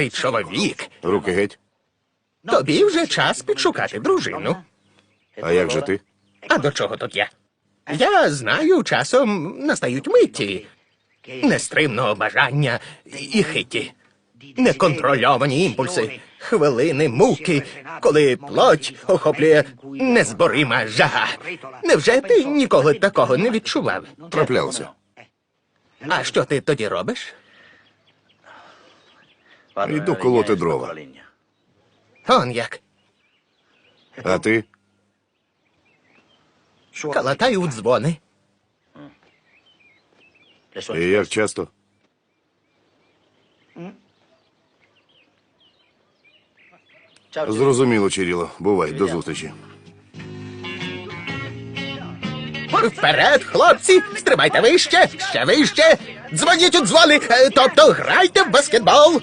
Ти чоловік. Руки геть. Тобі вже час підшукати дружину. А як же ти? А до чого тут я? Я знаю, часом настають миті нестримного бажання і хиті, неконтрольовані імпульси, хвилини муки, коли плоть охоплює незборима жага. Невже ти ніколи такого не відчував? Траплялося. А що ти тоді робиш? Йду колоти дрова. Он як. А ти? Калатаю у дзвони. І як часто? Зрозуміло, Чиріло. Бувай, до зустрічі. Вперед, хлопці! Стрибайте вище, ще вище! Дзвоніть у дзвони, е, тобто грайте в баскетбол!